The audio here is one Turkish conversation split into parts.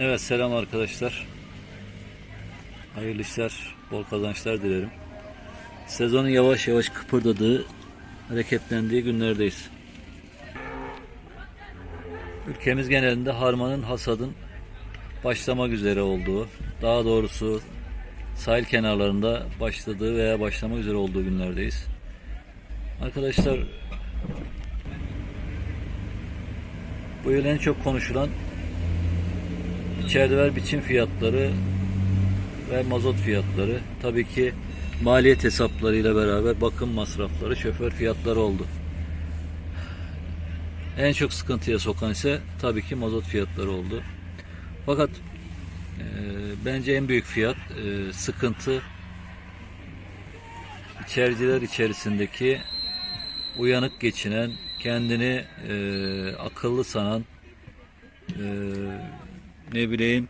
Evet selam arkadaşlar. Hayırlı işler, bol kazançlar dilerim. Sezonun yavaş yavaş kıpırdadığı, hareketlendiği günlerdeyiz. Ülkemiz genelinde harmanın hasadın başlamak üzere olduğu, daha doğrusu sahil kenarlarında başladığı veya başlamak üzere olduğu günlerdeyiz. Arkadaşlar bu yıl en çok konuşulan İçeride biçim fiyatları ve mazot fiyatları. Tabii ki maliyet hesaplarıyla beraber bakım masrafları, şoför fiyatları oldu. En çok sıkıntıya sokan ise tabii ki mazot fiyatları oldu. Fakat e, bence en büyük fiyat e, sıkıntı içericiler içerisindeki uyanık geçinen, kendini e, akıllı sanan, e, ne bileyim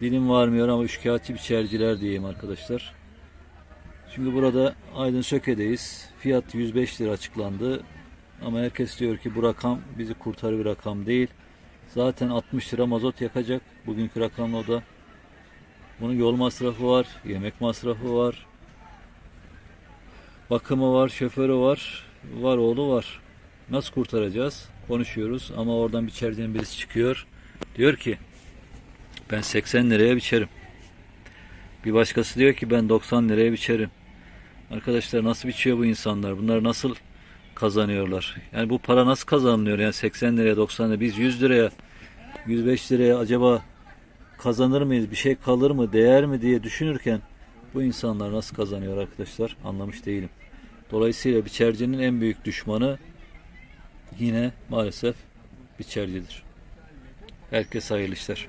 dilim varmıyor ama şikayetçi biçerciler diyeyim arkadaşlar. Çünkü burada Aydın Söke'deyiz. Fiyat 105 lira açıklandı. Ama herkes diyor ki bu rakam bizi kurtarır bir rakam değil. Zaten 60 lira mazot yakacak. Bugünkü rakamla o da. Bunun yol masrafı var, yemek masrafı var. Bakımı var, şoförü var, var oğlu var. Nasıl kurtaracağız? Konuşuyoruz ama oradan biçerden birisi çıkıyor. Diyor ki ben 80 liraya biçerim. Bir başkası diyor ki ben 90 liraya biçerim. Arkadaşlar nasıl biçiyor bu insanlar? Bunlar nasıl kazanıyorlar? Yani bu para nasıl kazanılıyor? Yani 80 liraya 90 liraya biz 100 liraya 105 liraya acaba kazanır mıyız? Bir şey kalır mı? Değer mi diye düşünürken bu insanlar nasıl kazanıyor arkadaşlar? Anlamış değilim. Dolayısıyla biçercinin en büyük düşmanı yine maalesef biçercidir. Herkes hayırlı işler.